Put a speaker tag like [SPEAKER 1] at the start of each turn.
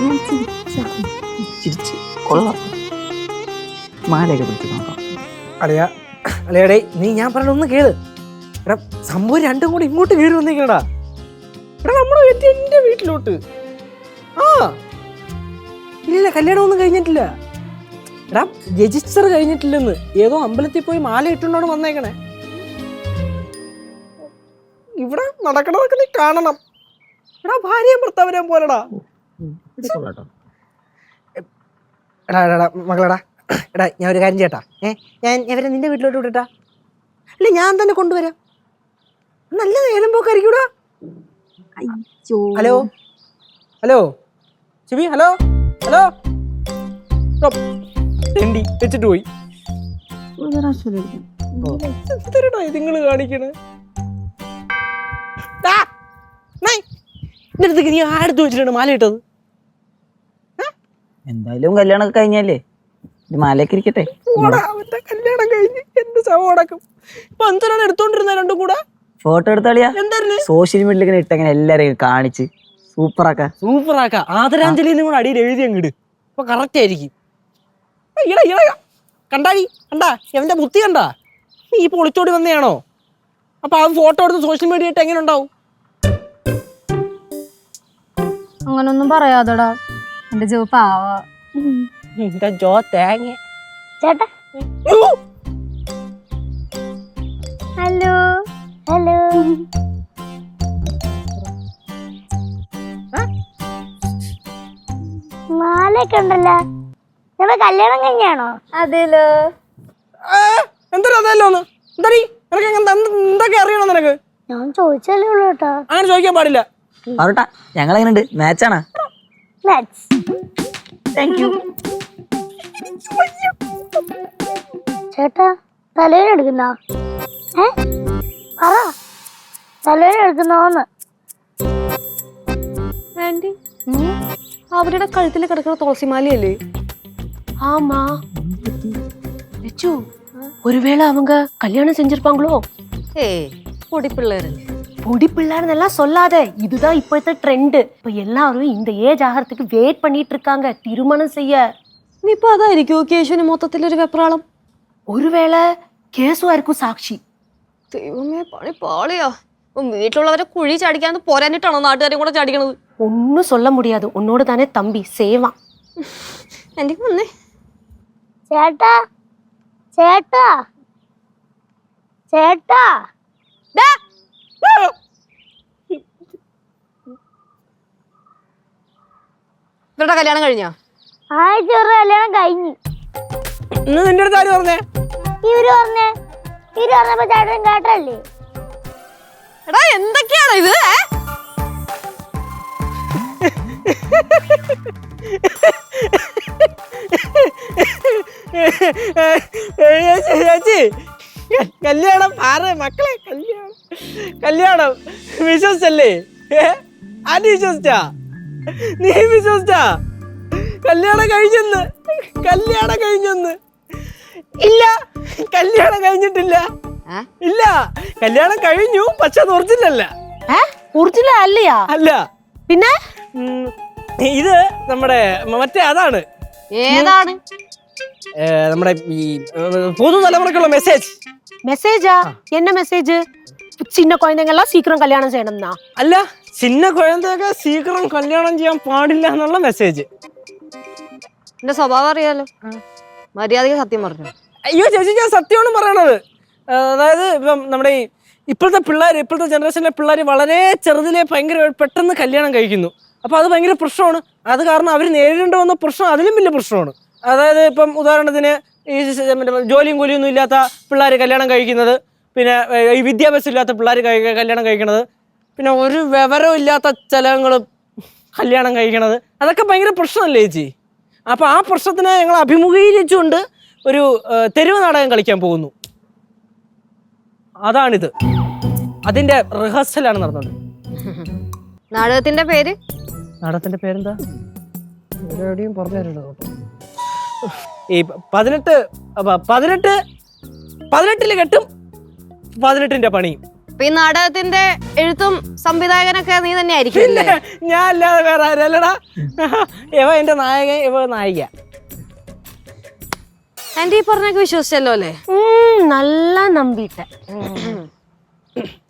[SPEAKER 1] ചിരിച്ചാ.
[SPEAKER 2] കൊള്ളാം. മാലയൊക്കെ പിടിച്ച് നോക്കാം.
[SPEAKER 3] അളിയ അളിയടേ നീ ഞാൻ പറഞ്ഞ ഒന്ന് കേൾ. എടാ സംഭവം രണ്ടും കൂടി ഇങ്ങോട്ട് കയറി വന്നേക്കടാ എടാ നമ്മുടെ എന്റെ വീട്ടിലോട്ട്. ആ. ഇല്ല കല്യാണം ഒന്നും കഴിഞ്ഞിട്ടില്ല. എടാ രജിസ്റ്റർ കഴിഞ്ഞിട്ടില്ലെന്ന്. ഏതോ അമ്പലത്തിൽ പോയി മാല ഇട്ടുകൊണ്ടാണ് വന്നേക്കണേ. ഇവിടെ നടക്കണതൊക്കെ നീ കാണണം. എടാ ഭാര്യയും ഭർത്താവിനെ പോലടാ എടാ എടാ എടാ, മകളെടാ. എടാ ഞാൻ ഒരു കാര്യം ചേട്ടാ ഏ ഞാൻ ഇവരെ നിന്റെ വീട്ടിലോട്ട് വിടട്ടാ അല്ല ഞാൻ തന്നെ കൊണ്ടുവരാം. നല്ല നേരം പോക്കായിരിക്കൂടാ.
[SPEAKER 1] അയ്യോ.
[SPEAKER 3] ഹലോ? ഹലോ? ചിബി ഹലോ? ഹലോ? തെണ്ടി വെച്ചിട്ട് പോയി. എന്തരടാ നിങ്ങൾ കാണിക്കണേ? ദാ, നായ്, നിന്റെ അടുത്തേക്ക് നീ ആടുത്ത് വെച്ചിട്ടാണ് മാല ഇട്ടത്.
[SPEAKER 2] എന്തായാലും കല്യാണമൊക്കെ കഴിഞ്ഞല്ലേ? ഇത് മാലയൊക്കെ ഇരിക്കട്ടെ.
[SPEAKER 3] ഓടാ അവന്റെ കല്യാണം കഴിഞ്ഞ് എന്റെ ശവം അടക്കും ഇപ്പൊ എന്തിനാണ് എടുത്തോണ്ടിരുന്ന രണ്ടും കൂടെ?
[SPEAKER 2] ഫോട്ടോ എടുത്താളിയാ?
[SPEAKER 3] എന്തായിരുന്നു?
[SPEAKER 2] സോഷ്യൽ മീഡിയയിൽ ഇങ്ങനെ ഇട്ടങ്ങനെ എല്ലാരെയും കാണിച്ച് സൂപ്പറാക്ക
[SPEAKER 3] സൂപ്പറാക്ക ആദരാഞ്ജലി കൂടെ അടിയിൽ എഴുതി അങ്ങിട് അപ്പൊ കറക്റ്റ് ആയിരിക്കും. ഇട ഇടാ. കണ്ടാടി കണ്ടാ എവന്റെ ബുദ്ധി കണ്ടാ? നീ ഇപ്പൊ ഒളിച്ചോടി വന്നെയാണോ? അപ്പൊ ആ ഫോട്ടോ എടുത്ത് സോഷ്യൽ മീഡിയ ഇട്ട് എങ്ങനെ ഉണ്ടാവും?
[SPEAKER 4] അങ്ങനൊന്നും പറയാതെടാ. എന്റെ ജോ പാവോ.
[SPEAKER 3] എന്റെ ജോ തേങ്ങ.
[SPEAKER 4] ചേട്ടാ. ഹലോ. ഹലോ.
[SPEAKER 5] മാലയൊക്കെ ഉണ്ടല്ലോ. നിങ്ങളെ കല്യാണം കഴിഞ്ഞാണോ?
[SPEAKER 4] അതെല്ലോ
[SPEAKER 3] എന്താ അതല്ലോ എന്താടി? നിനക്ക് എന്താ എന്തൊക്കെ അറിയണം നിനക്ക്?
[SPEAKER 5] ഞാൻ ചോദിച്ചല്ലേ ഉള്ളൂ കേട്ടോ.
[SPEAKER 3] അങ്ങനെ ചോദിക്കാൻ പാടില്ല.
[SPEAKER 2] പറട്ടാ ഞങ്ങൾ എങ്ങനെയുണ്ട് മാച്ചാണ്
[SPEAKER 5] Nuts.
[SPEAKER 2] താങ്ക് യു
[SPEAKER 5] ചേട്ടാ തലേന എടുക്കുന്ന ഏ പറ തലേന എടുക്കുന്നോന്ന്
[SPEAKER 6] ആന്റി അവരുടെ കഴുത്തിൽ കിടക്കുന്ന തുളസിമാലയല്ലേ ஆமா லட்சு ஒருவேளை அவங்க கல்யாணம் செஞ்சிருப்பாங்களோ
[SPEAKER 4] ഏയ് പൊടിപ്പിള്ളേരല്ലേ
[SPEAKER 6] பொடி பிள்ளைன்னெல்லாம் சொல்லாத இதுதான் இப்போத்த ட்ரெண்ட் இப்ப எல்லாரும் இந்த ஏஜ் ஆகிறதுக்கு வெயிட் பண்ணிட்டு இருக்காங்க திருமணம் செய்ய
[SPEAKER 4] ഇനിയിപ്പോ അതായിരിക്കുമോ കേശുവിന് മൊത്തത്തിലൊരു വെപ്രാളം
[SPEAKER 6] ஒருவேளை கேசுவா இருக்கும் சாட்சி
[SPEAKER 4] ദൈവമേ പണി പാളിയാ ഇപ്പം വീട്ടിലുള്ളവരെ കുഴി ചാടിക്കാന്ന് പോരാനിട്ടാണോ നാട്ടുകാരെയും കൂടെ ചാടിക്കണത്
[SPEAKER 6] ஒன்னும் சொல்ல முடியாது உன்னோட தானே தம்பி சேவான்
[SPEAKER 4] എൻ്റെ വന്നേ
[SPEAKER 5] ചേട്ടാ ചേട്ടാ ചേട്ടാ
[SPEAKER 4] ഇവരുടെ കല്യാണം കഴിഞ്ഞോ?
[SPEAKER 5] ആഴ്ച ഒരു കല്യാണം കഴിഞ്ഞു.
[SPEAKER 3] ഇന്ന് നിന്റെ അടുത്ത് ആര് പറഞ്ഞേ?
[SPEAKER 5] ഇവർ പറഞ്ഞേ ഇവർ പറഞ്ഞപ്പോ ചേട്ടൻ കേട്ടല്ലേ
[SPEAKER 4] എടാ എന്തൊക്കെയാണ് ഇത് ഏ?
[SPEAKER 3] ചേച്ചി ചേച്ചി കല്യാണം ആറ് മക്കളെ കല്യാണം കല്യാണം. വിശ്വസിച്ചല്ലേ? ഏ? ആര് വിശ്വസിച്ചാ? നീ വിശ്വസിച്ചാ കല്യാണം കഴിഞ്ഞെന്ന് കല്യാണം കഴിഞ്ഞെന്ന് ഇല്ല കല്യാണം കഴിഞ്ഞിട്ടില്ല
[SPEAKER 4] ഏ?
[SPEAKER 3] ഇല്ല കല്യാണം കഴിഞ്ഞു പക്ഷെ അത് ഒറിജിനല്ല
[SPEAKER 6] ஒரிஜினல் அல்லையா
[SPEAKER 3] അല്ല
[SPEAKER 6] பின்ன
[SPEAKER 3] ഉം, ഇത് നമ്മുടെ മറ്റേ അതാണ്
[SPEAKER 4] ഏതാണ്
[SPEAKER 3] ഏ, നമ്മുടെ ഈ ഏ, പുതുതലമുറക്കുള്ള മെസ്സേജ്
[SPEAKER 6] மெசேஜா என்ன மெசேஜ் சின்ன குழந்தைங்க எல்லாம் சீக்கிரம் கல்யாணம் செய்யணும்னா
[SPEAKER 3] അല്ല ചിന്ന കുഴന്തൊക്കെ ശീഘ്രം കല്യാണം ചെയ്യാൻ പാടില്ല എന്നുള്ള മെസ്സേജ്
[SPEAKER 4] എന്റെ സ്വഭാവം അറിയാലോ. മര്യാദയ്ക്ക് സത്യം പറഞ്ഞു.
[SPEAKER 3] അയ്യോ ചേച്ചി ഞാൻ സത്യമാണ് പറയണത്. അതായത് ഇപ്പം നമ്മുടെ ഈ ഇപ്പോഴത്തെ പിള്ളേർ ഇപ്പോഴത്തെ ജനറേഷനിലെ പിള്ളേർ വളരെ ചെറുതിലെ ഭയങ്കര പെട്ടെന്ന് കല്യാണം കഴിക്കുന്നു. അപ്പോൾ അത് ഭയങ്കര പ്രശ്നമാണ്. അത് കാരണം അവർ നേരിടേണ്ട വന്ന പ്രശ്നം അതിലും വലിയ പ്രശ്നമാണ്. അതായത് ഇപ്പം ഉദാഹരണത്തിന് ഈ ജോലിയും കൂലിയൊന്നും ഇല്ലാത്ത പിള്ളേർ കല്യാണം കഴിക്കുന്നത് പിന്നെ ഈ വിദ്യാഭ്യാസം ഇല്ലാത്ത പിള്ളേർ കല്യാണം കഴിക്കുന്നത് പിന്നെ ഒരു വിവരവും ഇല്ലാത്ത ചിലങ്ങൾ കല്യാണം കഴിക്കണത്. അതൊക്കെ ഭയങ്കര പ്രശ്നമല്ലേ ചേച്ചി? അപ്പോൾ ആ പ്രശ്നത്തിനെ ഞങ്ങൾ അഭിമുഖീകരിച്ചുകൊണ്ട് ഒരു തെരുവ് നാടകം കളിക്കാൻ പോകുന്നു. അതാണിത്. അതിന്റെ റിഹേഴ്സലാണ് നടന്നത്.
[SPEAKER 4] നാടകത്തിന്റെ പേര്?
[SPEAKER 3] നാടകത്തിന്റെ പേരെന്താ? എവിടെയും ഈ പതിനെട്ട് പതിനെട്ട് പതിനെട്ടിൽ കെട്ടും പതിനെട്ടിന്റെ പണിയും.
[SPEAKER 4] അപ്പൊ ഈ നാടകത്തിന്റെ എഴുത്തും സംവിധായകനൊക്കെ നീ തന്നെ ആയിരിക്കും
[SPEAKER 3] ഞാൻ അല്ലാതെ വേറെ ആരല്ലടാ ഇവ എന്റെ നായകൻ ഇവ നായിക.
[SPEAKER 4] ആന്റി ഈ പറഞ്ഞൊക്കെ വിശ്വസിച്ചല്ലോ അല്ലേ?
[SPEAKER 6] നല്ല നമ്പിട്ട.